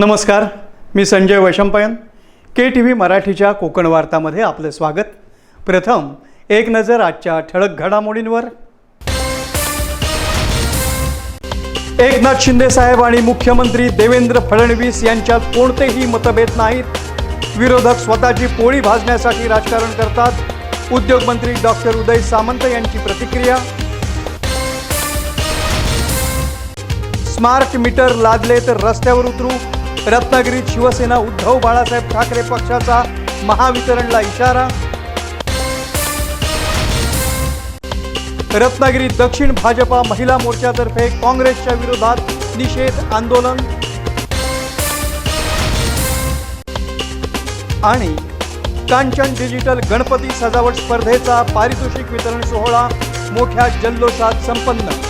नमस्कार मी Sanjay Vaishampayan. K T V मराठीच्या कोकण वार्तामध्ये आपलं स्वागत. प्रथम एक नजर आजच्या ठळक घडामोडींवर. एकनाथ शिंदे साहेब आणि मुख्यमंत्री देवेंद्र फडणवीस यांच्यात कोणतेही मतभेद नाहीत. विरोधक स्वतःची पोळी भाजण्यासाठी राजकारण करतात. उद्योगमंत्री डॉक्टर उदय सामंत यांची प्रतिक्रिया. स्मार्ट मीटर लादले तर रस्त्यावर उतरू. रत्नागिरीत शिवसेना उद्धव बाळासाहेब ठाकरे पक्षाचा महावितरणला इशारा. रत्नागिरीत दक्षिण भाजपा महिला मोर्चातर्फे काँग्रेसच्या विरोधात निषेध आंदोलन. आणि कांचन डिजिटल गणपती सजावट स्पर्धेचा पारितोषिक वितरण सोहळा मोठ्या जल्लोषात संपन्न.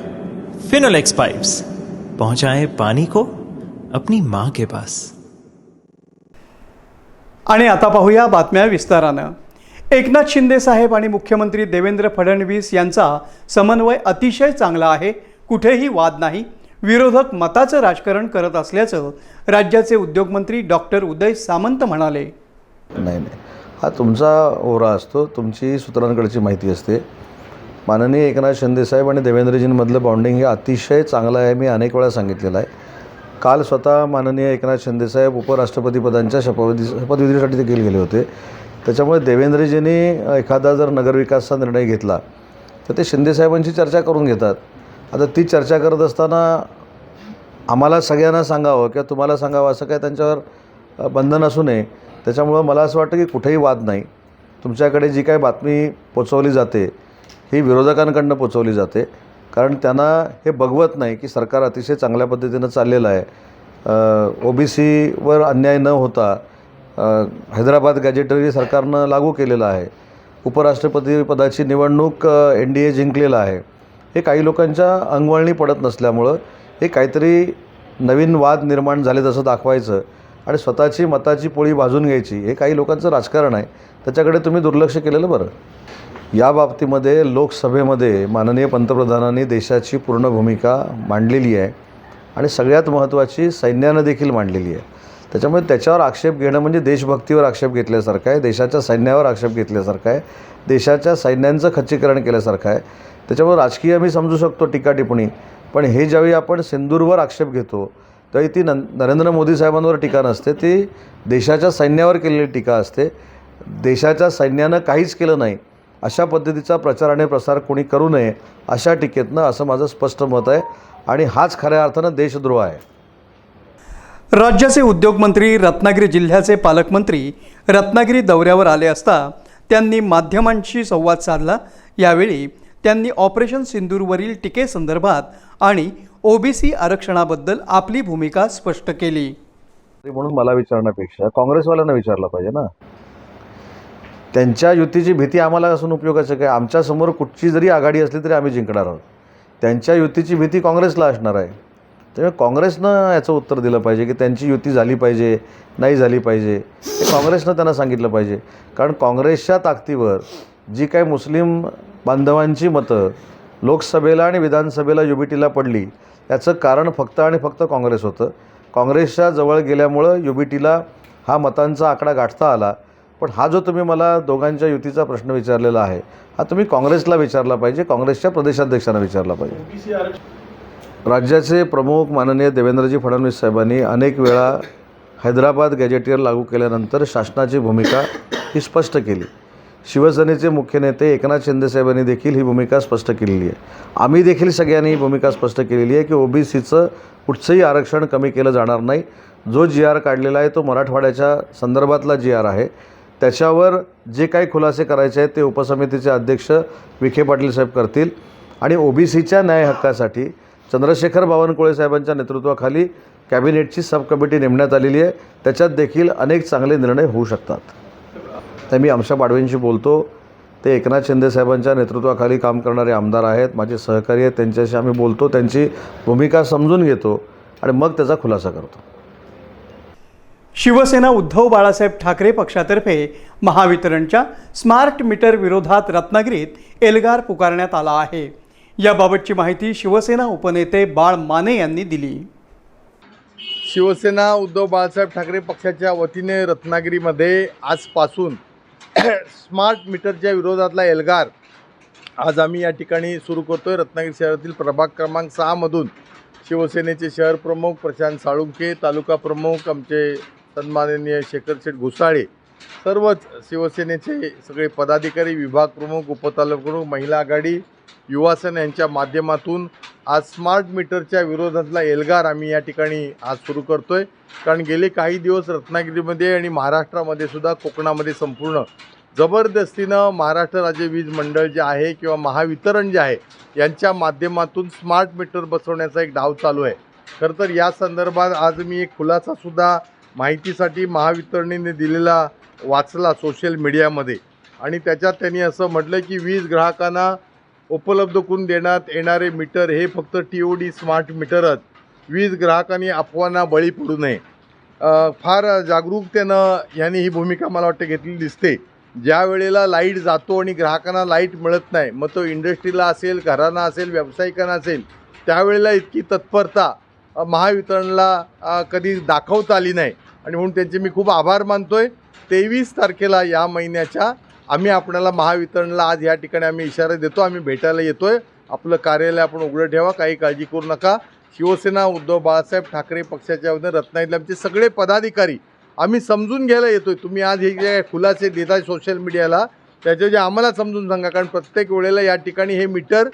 फिनोलेक्स पाइप्स पहुंचाए पानी को अपनी माँ के पास। आणि आता पाहूया बातम्या विस्तारानं. एकनाथ शिंदे साहेब आणि मुख्यमंत्री देवेंद्र फडणवीस यांचा समन्वय अतिशय चांगला आहे. कुठेही वाद नाही. विरोधक मताचं राजकारण करत असल्याचं राज्याचे उद्योगमंत्री डॉक्टर उदय सामंत म्हणाले. नाही नाही. हा तुमचा ओरा असतो. तुमची सूत्रांकडची माहिती असते. माननीय एकनाथ शिंदेसाहेब आणि देवेंद्रजींमधलं बॉन्डिंग हे अतिशय चांगलं आहे. मी अनेक वेळा सांगितलेलं आहे. काल स्वतः माननीय एकनाथ शिंदेसाहेब उपराष्ट्रपतीपदांच्या शपथविधी शपथविधीसाठी देखील गेले होते. त्याच्यामुळे देवेंद्रजींनी एखादा जर नगरविकासचा निर्णय घेतला तर ते शिंदेसाहेबांची चर्चा करून घेतात. आता ती चर्चा करत असताना आम्हाला सगळ्यांना सांगावं किंवा तुम्हाला सांगावं असं काय त्यांच्यावर बंधन असू नये. त्याच्यामुळं मला असं वाटतं की कुठेही वाद नाही. तुमच्याकडे जी काय बातमी पोचवली जाते ही विरोधकांकडनं पोचवली जाते. कारण त्यांना हे बघवत नाही की सरकार अतिशय चांगल्या पद्धतीनं चाललेलं आहे. ओ बी सीवर अन्याय न होता हैदराबाद गॅजेटरी सरकारनं लागू केलेलं आहे. उपराष्ट्रपती पदाची निवडणूक एन डी ए जिंकलेलं आहे. हे काही लोकांच्या अंगवळणी पडत नसल्यामुळं हे काहीतरी नवीन वाद निर्माण झाले तसं दाखवायचं आणि स्वतःची मताची पोळी भाजून घ्यायची हे काही लोकांचं राजकारण आहे. त्याच्याकडे तुम्ही दुर्लक्ष केलेलं बरं. या बाबतीमध्ये लोकसभेमध्ये माननीय पंतप्रधानांनी देशाची पूर्ण भूमिका मांडलेली आहे आणि सगळ्यात महत्त्वाची सैन्यानं देखील मांडलेली आहे. त्याच्यामुळे त्याच्यावर आक्षेप घेणं म्हणजे देशभक्तीवर आक्षेप घेतल्यासारखं आहे देशाच्या सैन्यावर आक्षेप घेतल्यासारखं आहे देशाच्या सैन्यांचं खच्चीकरण केल्यासारखं आहे. त्याच्यामुळे राजकीय मी समजू शकतो टीका टिप्पणी पण हे ज्यावेळी आपण सिंदूरवर आक्षेप घेतो त्यावेळी ती नं नरेंद्र मोदी साहेबांवर टीका नसते ती देशाच्या सैन्यावर केलेली टीका असते. देशाच्या सैन्यानं काहीच केलं नाही अशा पद्धतीचा प्रचार आणि प्रसार कोणी करू नये अशा टीकेतनं असं माझं स्पष्ट मत आहे आणि हाच खऱ्या अर्थानं देशद्रोह आहे. राज्याचे उद्योगमंत्री रत्नागिरी जिल्ह्याचे पालकमंत्री रत्नागिरी दौऱ्यावर आले असता त्यांनी माध्यमांशी संवाद साधला. यावेळी त्यांनी ऑपरेशन सिंदूरवरील टीकेसंदर्भात आणि ओबीसी आरक्षणाबद्दल आपली भूमिका स्पष्ट केली. म्हणून मला विचारण्यापेक्षा काँग्रेसवाल्यांना विचारलं पाहिजे ना. त्यांच्या युतीची भीती आम्हाला असून उपयोगाचं काय? आमच्यासमोर कुठची जरी आघाडी असली तरी आम्ही जिंकणार आहोत. त्यांच्या युतीची भीती काँग्रेसला असणार आहे. त्यामुळे काँग्रेसनं याचं उत्तर दिलं पाहिजे की त्यांची युती झाली पाहिजे नाही झाली पाहिजे हे काँग्रेसनं त्यांना सांगितलं पाहिजे. कारण काँग्रेसच्या ताकदीवर जी काय मुस्लिम बांधवांची मतं लोकसभेला आणि विधानसभेला यू बी टीला पडली याचं कारण फक्त आणि फक्त काँग्रेस होतं. काँग्रेसच्या जवळ गेल्यामुळं यू बी टीला हा मतांचा आकडा गाठता आला. पण हा जो तुम्ही मला दोघांच्या युतीचा प्रश्न विचारलेला आहे हा तुम्ही काँग्रेसला विचारला पाहिजे काँग्रेसच्या प्रदेशाध्यक्षांना विचारला पाहिजे. राज्याचे प्रमुख माननीय देवेंद्रजी फडणवीस साहेबांनी अनेक वेळा हैदराबाद गॅजेटियर लागू केल्यानंतर शासनाची भूमिका ही स्पष्ट केली. शिवसेनेचे मुख्य नेते एकनाथ शिंदेसाहेबांनी देखील ही भूमिका स्पष्ट केलेली आहे. आम्ही देखील सगळ्यांनी ही भूमिका स्पष्ट केलेली आहे की ओबीसीचं कुठचंही आरक्षण कमी केलं जाणार नाही. जो जी आर काढलेला आहे तो मराठवाड्याच्या संदर्भातला जी आर आहे. त्याच्यावर जे काही खुलासे करायचे आहेत ते उपसमितीचे अध्यक्ष विखे पाटील साहेब करतील. आणि ओबीसीच्या न्याय हक्कासाठी चंद्रशेखर बावनकुळे साहेबांच्या नेतृत्वाखाली कॅबिनेटची सब कमिटी नेमण्यात आलेली आहे. त्याच्यात देखील अनेक चांगले निर्णय होऊ शकतात. तर मी आमच्या पाडवींशी बोलतो. ते एकनाथ शिंदे साहेबांच्या नेतृत्वाखाली काम करणारे आमदार आहेत. माझे सहकारी आहेत. त्यांच्याशी आम्ही बोलतो. त्यांची भूमिका समजून घेतो. आणि मग त्याचा खुलासा करतो. शिवसेना उद्धव बाळासाहेब ठाकरे पक्षातर्फे महावितरणच्या स्मार्ट मीटर विरोधात रत्नागिरीत एल्गार पुकारण्यात आला आहे. याबाबतची माहिती शिवसेना उपनेते बाळ माने यांनी दिली. शिवसेना उद्धव बाळासाहेब ठाकरे पक्षाच्या वतीने रत्नागिरीमध्ये आजपासून स्मार्ट मीटरच्या विरोधातला एल्गार आज आम्ही या ठिकाणी सुरू करतो आहे रत्नागिरी शहरातील प्रभाग क्रमांक सहामधून शिवसेनेचे शहर प्रमुख प्रशांत साळुंके तालुका प्रमुख आमचे सन्माननीय शेखर शेठ घुसाळे सर्वच शिवसेनेचे सगळे पदाधिकारी विभाग प्रमुख उपतालुका प्रमुख महिला आघाडी युवासन यांच्या माध्यमातून आज स्मार्ट मीटरच्या विरोधातला एल्गार आम्ही या ठिकाणी आज सुरू करतो आहे कारण गेले काही दिवस रत्नागिरीमध्ये आणि महाराष्ट्रामध्ये सुद्धा कोकणामध्ये संपूर्ण जबरदस्तीनं महाराष्ट्र राज्य वीज मंडळ जे आहे किंवा महावितरण जे आहे यांच्या माध्यमातून स्मार्ट मीटर बसवण्याचा एक डाव चालू आहे. खरं तर या संदर्भात आज मी एक खुलासासुद्धा माहितीसाठी महावितरणीने दिलेला वाचला सोशल मीडियामध्ये आणि त्याच्यात त्यांनी असं म्हटलं की वीज ग्राहकांना उपलब्ध करून देण्यात येणारे मीटर हे फक्त टी ओ डी स्मार्ट मीटरच वीज ग्राहकांनी अफवांना बळी पडू नये. फार जागरूकतेनं यांनी ही भूमिका मला वाटतं घेतलेली दिसते. ज्या वेळेला लाइट जातो आणि ग्राहकांना लाइट मिळत नाही मग तो इंडस्ट्रीला असेल घरांना असेल व्यावसायिकांना असेल त्यावेळेला इतकी तत्परता महावितरणला कधी दाखवता आली नाही. आणि म्हणून त्यांचे मी खूप आभार मानतो आहे तेवीस तारखेला या महिन्याच्या आम्ही आपल्याला महावितरणला आज या ठिकाणी आम्ही इशारा देतो आम्ही भेटायला येतो आहे आपलं कार्यालय आपण उघडं ठेवा काही काळजी करू नका. शिवसेना उद्धव बाळासाहेब ठाकरे पक्षाच्या वतीने रत्नागिरीला आमचे सगळे पदाधिकारी आम्ही समजून घ्यायला येतोय. तुम्ही आज हे जे खुलासे देताय सोशल मीडियाला त्याचे जे आम्हाला समजून सांगा. कारण प्रत्येक वेळेला या ठिकाणी हे मीटर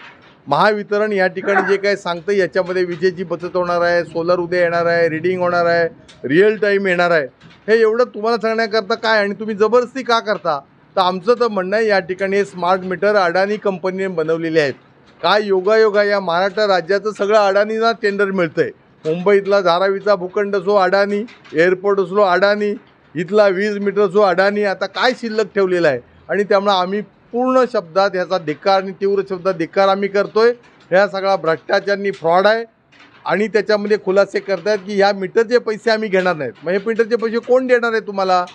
महावितरण या ठिकाणी जे काय सांगतं याच्यामध्ये विजेची बचत होणार आहे सोलर उद्या येणार आहे रिडिंग होणार आहे रिअल टाईम येणार आहे. हे एवढं तुम्हाला सांगण्याकरता काय? आणि तुम्ही जबरदस्ती का करता? तर आमचं तर म्हणणं आहे या ठिकाणी स्मार्ट मीटर अडाणी कंपनीने बनवलेले आहेत. काय योगायोगा या महाराष्ट्र राज्याचं सगळं अडाणींना टेंडर मिळतं आहे मुंबईतला धारावीचा भूखंड असो अडाणी एअरपोर्ट असलो अडाणी इथला वीज मीटर असो अडाणी आता काय शिल्लक ठेवलेलं आहे? आणि त्यामुळं आम्ही पूर्ण शब्दात ह्याचा धिक्कार आणि तीव्र शब्दात धिक्कार आम्ही करतोय. ह्या सगळा भ्रष्टाचारनी फ्रॉड आहे. आणि त्याच्यामध्ये खुलासे करतायत की ह्या मीटरचे पैसे आम्ही घेणार नाहीत. मग हे मीटरचे पैसे कोण देणार आहे तुम्हाला?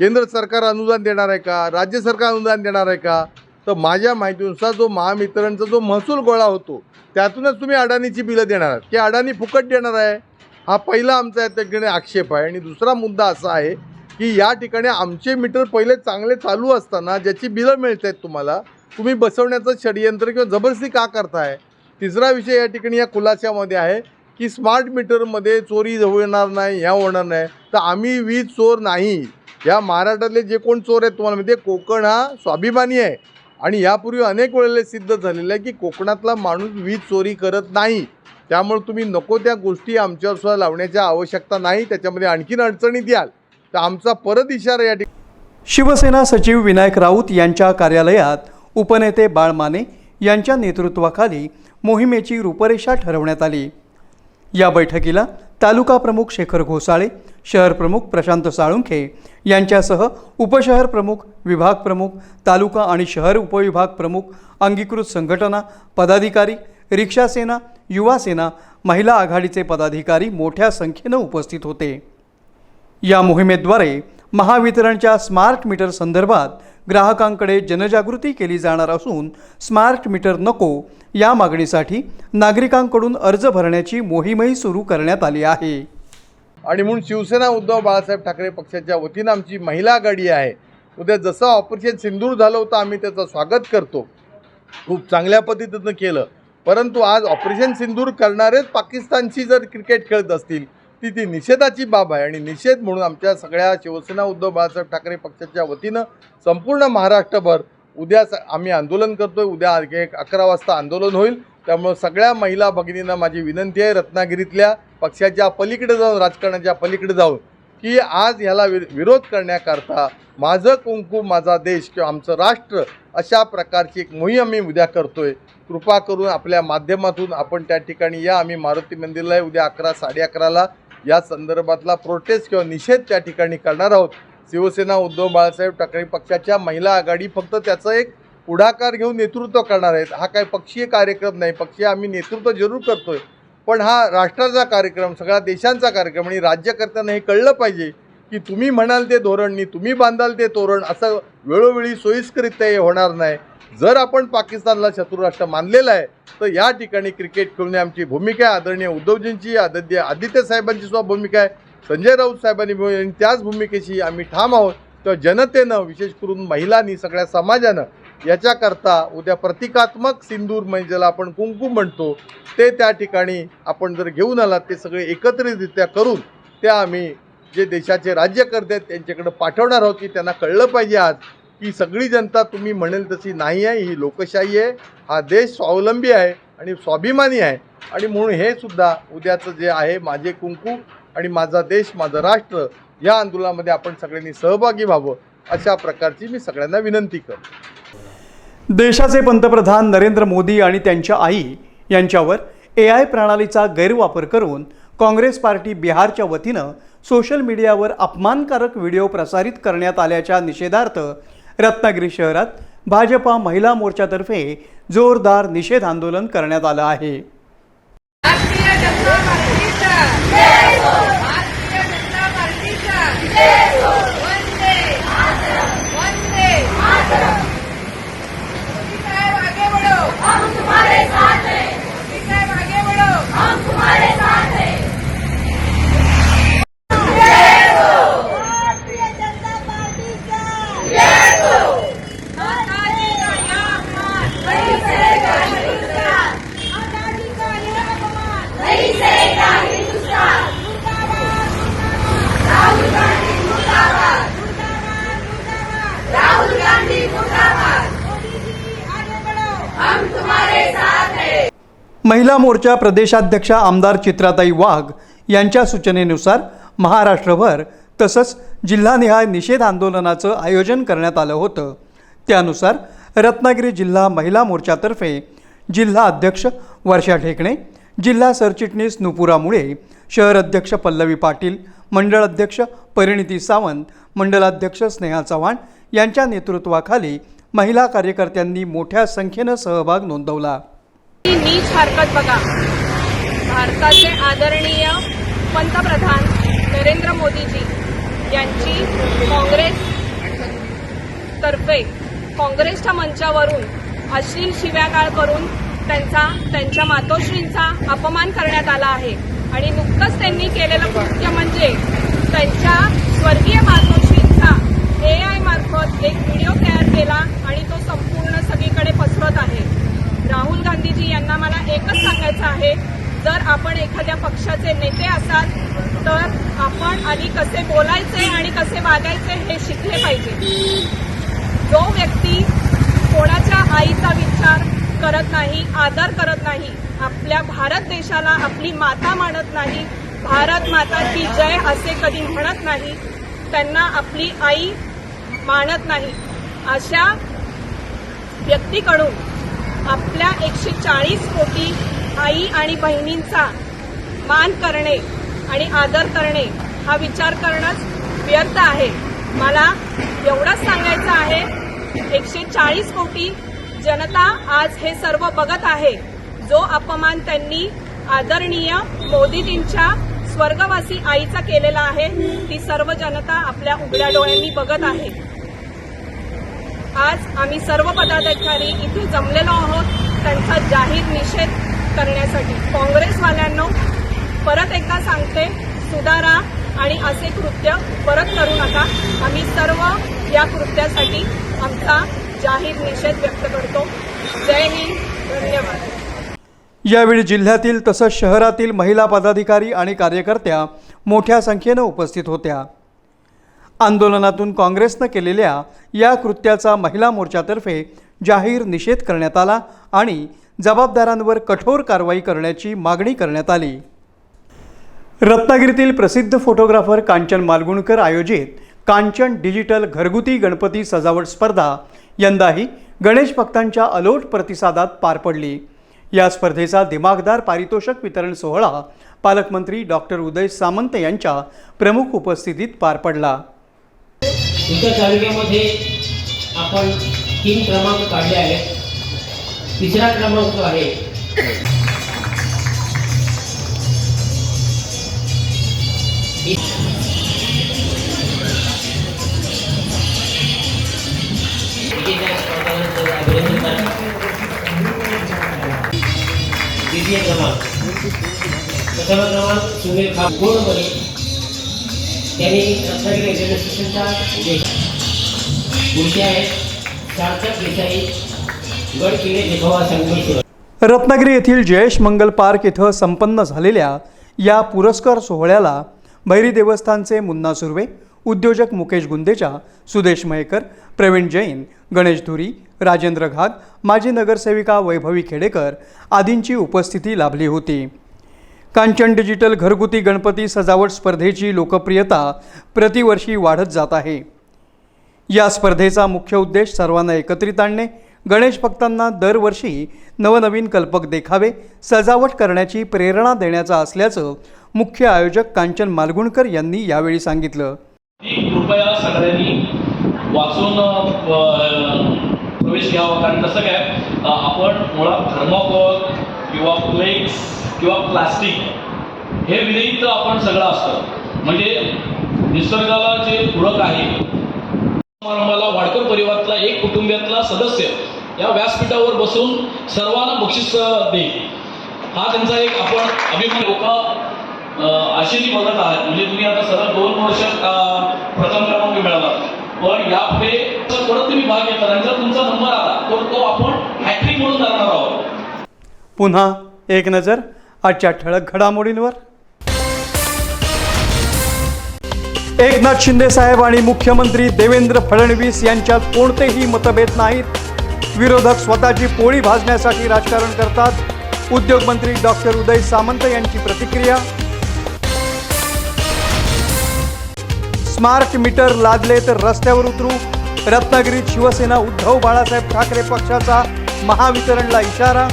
केंद्र सरकार अनुदान देणार आहे का? राज्य सरकार अनुदान देणार आहे का? तर माझ्या माहितीनुसार जो महावितरणचा जो महसूल गोळा होतो त्यातूनच तुम्ही अडाणीची बिलं देणार आहात. की अडाणी फुकट देणार आहे? हा पहिला आमचा या आक्षेप आहे. आणि दुसरा मुद्दा असा आहे की या ठिकाणी आमचे मीटर पहिले चांगले चालू असताना ज्याची बिलं मिळत आहेत तुम्हाला तुम्ही बसवण्याचं षडयंत्र किंवा जबरदस्ती का करताय? तिसरा विषय या ठिकाणी या खुलाशामध्ये आहे की स्मार्ट मीटरमध्ये चोरी होणार नाही ह्या होणार नाही. तर आम्ही वीज चोर नाही. या महाराष्ट्रातले जे कोण चोर आहेत तुम्हाला माहिती आहे कोकण हा स्वाभिमानी आहे. आणि यापूर्वी अनेक वेळेला सिद्ध झालेलं आहे की कोकणातला माणूस वीज चोरी करत नाही. त्यामुळे तुम्ही नको त्या गोष्टी आमच्यावर सुद्धा लावण्याची आवश्यकता नाही. त्याच्यामध्ये आणखीन अडचणीत याल. तर आमचा परत इशारा या ठिकाणी शिवसेना सचिव विनायक राऊत यांच्या कार्यालयात उपनेते बाळ माने यांच्या नेतृत्वाखाली मोहिमेची रूपरेषा ठरवण्यात आली. या बैठकीला तालुका प्रमुख शेखर घोसाळे शहर प्रमुख प्रशांत साळुंखे यांच्यासह उपशहर प्रमुख विभाग प्रमुख तालुका आणि शहर उपविभाग प्रमुख अंगीकृत संघटना पदाधिकारी रिक्षासेना युवासेना महिला आघाडीचे पदाधिकारी मोठ्या संख्येनं उपस्थित होते. या मोहिमेद्वारे महावितरणच्या स्मार्ट मीटर संदर्भात ग्राहकांकडे जनजागृती केली जाणार असून स्मार्ट मीटर नको या मागणीसाठी नागरिकांकडून अर्ज भरण्याची मोहीमही सुरू करण्यात आली आहे. आणि म्हणून शिवसेना उद्धव बाळासाहेब ठाकरे पक्षाच्या वतीनं आमची महिला आघाडी आहे. उद्या जसं ऑपरेशन सिंदूर झालं होतं आम्ही त्याचं स्वागत करतो. खूप चांगल्या पद्धतीनं केलं. परंतु आज ऑपरेशन सिंदूर करणारेच पाकिस्तानशी जर क्रिकेट खेळत असतील ती ती निषेधाची बाब आहे. आणि निषेध म्हणून आमच्या सगळ्या शिवसेना उद्धव बाळासाहेब ठाकरे पक्षाच्या वतीनं संपूर्ण महाराष्ट्रभर उद्या स- आम्ही आंदोलन करतोय. उद्या एक अकरा वाजता आंदोलन होईल. त्यामुळं सगळ्या महिला भगिनींना माझी विनंती आहे रत्नागिरीतल्या पक्षाच्या पलीकडे जाऊन राजकारणाच्या पलीकडे जाऊन की आज ह्याला वि विरोध करण्याकरता माझं कुंकू माझा देश किंवा आमचं राष्ट्र अशा प्रकारची एक मोहीम आम्ही उद्या करतोय. कृपा करून आपल्या माध्यमातून आपण त्या ठिकाणी या. आम्ही मारुती मंदिरला आहे. उद्या अकरा साडे अकराला या संदर्भातला प्रोटेस्ट किंवा निषेध त्या ठिकाणी करणार आहोत. शिवसेना उद्धव बाळासाहेब ठाकरे पक्षाच्या महिला आघाडी फक्त त्याचं एक पुढाकार घेऊन नेतृत्व करणार आहेत. हा काय पक्षीय कार्यक्रम नाही. पक्षीय आम्ही नेतृत्व जरूर करतोय. पण हा राष्ट्राचा कार्यक्रम सगळ्या देशांचा कार्यक्रम आणि राज्यकर्त्यांना हे कळलं पाहिजे की तुम्ही म्हणाल ते धोरण नाही तुम्ही बांधाल ते तोरण असं वेळोवेळी सोयीस्करित्या हे होणार नाही. जर आपण पाकिस्तानला शत्रुराष्ट्र मानलेलं आहे तर या ठिकाणी क्रिकेट खेळणे आमची भूमिका आहे. आदरणीय उद्धवजींची आदित्य आदित्य साहेबांची सुद्धा भूमिका आहे. संजय राऊत साहेबांनी आणि त्याच भूमिकेशी आम्ही ठाम आहोत. तर जनतेनं विशेष करून महिलांनी सगळ्या समाजानं याच्याकरता उद्या प्रतिकात्मक सिंदूर म्हणजे ज्याला आपण कुंकू म्हणतो ते त्या ठिकाणी आपण जर घेऊन आलात ते सगळे एकत्रितरित्या करून त्या आम्ही जे देशाचे राज्यकर्ते आहेत त्यांच्याकडे पाठवणार आहोत की त्यांना कळलं पाहिजे आज. की सगळी जनता तुम्ही म्हणेल तशी नाही आहे ही लोकशाही आहे हा देश स्वावलंबी आहे आणि स्वाभिमानी आहे. आणि म्हणून हे सुद्धा उद्याचं जे आहे माझे कुंकू आणि माझा देश माझं राष्ट्र या आंदोलनामध्ये आपण सगळ्यांनी सहभागी व्हावं अशा प्रकारची मी सगळ्यांना विनंती करतो. देशाचे पंतप्रधान नरेंद्र मोदी आणि त्यांच्या आई यांच्यावर ए आय प्रणालीचा गैरवापर करून काँग्रेस पार्टी बिहारच्या वतीनं सोशल मीडियावर अपमानकारक व्हिडिओ प्रसारित करण्यात आल्याच्या निषेधार्थ रत्नागिरी शहरात भाजपा महिला मोर्चातर्फे जोरदार निषेध आंदोलन करण्यात आलं आहे भारतीय जनता पार्टीचा जय हो भारतीय जनता पार्टीचा जय हो वंदे वंदे मोदी साहेब आगे बढ़ो हम तुम्हारे साथ हैं मोदी साहेब आगे बढ़ो हम तुम्हारे साथ हैं भारतीय जनता पार्टीचा जय हो आजादी का यह अपमान नहीं सहेगा हिंदुस्तान आजादी का यह अपमान नहीं सहेगा हिंदुस्तान मुर्दाबाद राहुल गांधी मुर्दाबाद मुर्दाबाद मुर्दाबाद राहुल गांधी मुर्दाबाद मोदी जी आगे बढ़ो हम तुम्हारे साथ हैं महिला मोर्चा प्रदेशाध्यक्षा आमदार चित्राताई वाघ यांच्या सूचनेनुसार महाराष्ट्रभर तसंच जिल्हानिहाय निषेध आंदोलनाचं आयोजन करण्यात आलं होतं. त्यानुसार रत्नागिरी जिल्हा महिला मोर्चातर्फे जिल्हा अध्यक्ष वर्षा ढेकणे जिल्हा सरचिटणीस नुपुरा मुळे शहर अध्यक्ष पल्लवी पाटील मंडळ अध्यक्ष परिणिती सावंत मंडलाध्यक्ष स्नेहा चव्हाण यांच्या नेतृत्वाखाली महिला कार्यकर्त्यांनी मोठ्या संख्येनं सहभाग नोंदवला. ही नीच हरकत बघा. भारताचे आदरणीय पंतप्रधान नरेंद्र मोदीजी यांची काँग्रेस तर्फे काँग्रेसच्या मंचावरून अश्लील शिव्यागाळ करून त्यांचा त्यांच्या मातोश्रींचा अपमान करण्यात आला आहे. आणि नुकतंच त्यांनी केलेलं कृत्य म्हणजे त्यांच्या स्वर्गीय मातोश्रींचा ए आय मार्फत एक व्हिडिओ तयार केला आणि तो संपूर्ण सगळीकडे पसरत आहे. राहुल गांधीजी यांना मला एकच सांगायचं आहे जर आपण एखाद्या पक्षाचे नेते असाल तर आपण आधी कसे बोलायचे आणि कसे वागायचे हे शिकले पाहिजे. जो व्यक्ती कोणाच्या आईचा विचार करत नाही आदर करत नाही आपल्या भारत देशाला आपली माता मानत नाही भारत माता की जय असे कधी म्हणत नाही त्यांना आपली आई मानत नाही. अशा व्यक्तीकडून आपल्या एकशे चाळीस कोटी आई आणि बहिणींचा मान करणे आणि आदर करणे हा विचार करणंच व्यर्थ आहे. मला एवढंच सांगायचं आहे एकशे चाळीस कोटी जनता आज हे सर्व बघत आहे. जो अपमान त्यांनी आदरणीय मोदीजींच्या स्वर्गवासी आईचा केलेला आहे ती सर्व जनता आपल्या उघड्या डोळ्यांनी बघत आहे. आज आम्ही सर्व पदाधिकारी इथे जमलेलो आहोत त्यांचा जाहीर निषेध करण्यासाठी. काँग्रेसवाल्यांनो परत एकदा सांगते सुधारा आणि असे कृत्य परत करू नका. आम्ही सर्व या कृत्यासाठी आमचा जाहीर निषेध व्यक्त करतो. जय हिंद धन्यवाद. यावेळी जिल्ह्यातील तसंच शहरातील महिला पदाधिकारी आणि कार्यकर्त्या मोठ्या संख्येनं उपस्थित होत्या. आंदोलनातून काँग्रेसनं केलेल्या या कृत्याचा महिला मोर्चातर्फे जाहीर निषेध करण्यात आला आणि जबाबदारांवर कठोर कारवाई करण्याची मागणी करण्यात आली. रत्नागिरीतील प्रसिद्ध फोटोग्राफर कांचन मालगुणकर आयोजित कांचन डिजिटल घरगुती गणपती सजावट स्पर्धा यंदाही गणेश भक्तांच्या अलोट प्रतिसादात पार पडली. या स्पर्धेचा दिमागदार पारितोषक वितरण सोहळा पालकमंत्री डॉक्टर उदय सामंत यांच्या प्रमुख उपस्थितीत पार पडला. इतर तालुक्यामध्ये आपण तीन क्रमांक काढले आहेत. तिसरा क्रमांक आहे. द्वितीय क्रमांक. प्रथम क्रमांक सुनील खाप गोडमध्ये त्यांनी रत्नागिरी रेल्वे स्टेशनचा उद्देश पुढचे आहेत सार्थक देसाई गडकिल्ले निभावा संघर्ष रत्नागिरी येथील जयेश मंगल पार्क इथं संपन्न झालेल्या या पुरस्कार सोहळ्याला भैरी देवस्थानचे मुन्ना सुर्वे उद्योजक मुकेश गुंदेचा सुदेश मयेकर प्रवीण जैन गणेश धुरी राजेंद्र घाग माजी नगरसेविका वैभवी खेडेकर आदींची उपस्थिती लाभली होती. कांचन डिजिटल घरगुती गणपती सजावट स्पर्धेची लोकप्रियता प्रतिवर्षी वाढत जात आहे. या स्पर्धेचा मुख्य उद्देश सर्वांना एकत्रित आणणे गणेश भक्तांना दरवर्षी नवनवीन कल्पक देखावे सजावट करण्याची प्रेरणा देण्याचा असल्याचं मुख्य आयोजक कांचन मालगुणकर यांनी यावेळी सांगितलं. कृपया सगळ्यांनी वाचून प्रवेश घ्यावा कारण कसं काय आपण मुळात थर्माकोल किंवा फ्लेक्स किंवा प्लास्टिक हे विरहित आपण सगळं असतं. म्हणजे निसर्गाला जे पूरक आहे समारंभाला वाडकर परिवारातला एक कुटुंबियातला सदस्य या व्यासपीठावर बसून सर्वांना बक्षीस देईल हा त्यांचा एक आपण अभिमान लोक आशेची बघत आहात. म्हणजे तुम्ही आता सरळ दोन वर्ष प्रथम क्रमांक मिळाला. पण यापुढे परत तुम्ही भाग घेतला आणि जर तुमचा नंबर आला तर तो आपण हॅट्रिक म्हणून करणार आहोत. पुन्हा एक नजर आजच्या ठळक घडामोडींवर. एकनाथ शिंदे साहेब आणि मुख्यमंत्री देवेंद्र फडणवीस यांच्यात कोणतेही मतभेद नाहीत. विरोधक स्वतःची पोळी भाजण्यासाठी राजकारण करतात. उद्योगमंत्री डॉक्टर उदय सामंत यांची प्रतिक्रिया. स्मार्ट मीटर लादले तर रस्त्यावर उतरू. रत्नागिरीत शिवसेना उद्धव बाळासाहेब ठाकरे पक्षाचा महावितरणला इशारा.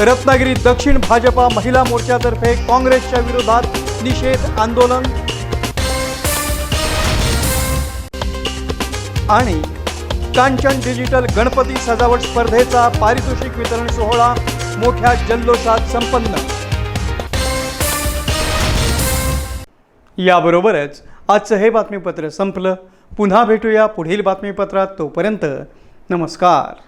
रत्नागिरी दक्षिण भाजपा महिला मोर्चातर्फे काँग्रेसच्या विरोधात निषेध आंदोलन. आणि कांचन डिजिटल गणपती सजावट स्पर्धेचा पारितोषिक वितरण सोहळा मोठ्या जल्लोषात संपन्न. याबरोबरच आजचं हे बातमीपत्र संपलं. पुन्हा भेटूया पुढील बातमीपत्रात तोपर्यंत नमस्कार.